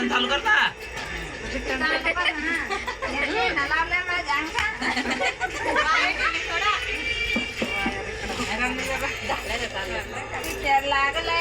Return चालू कर ना. लागलाय.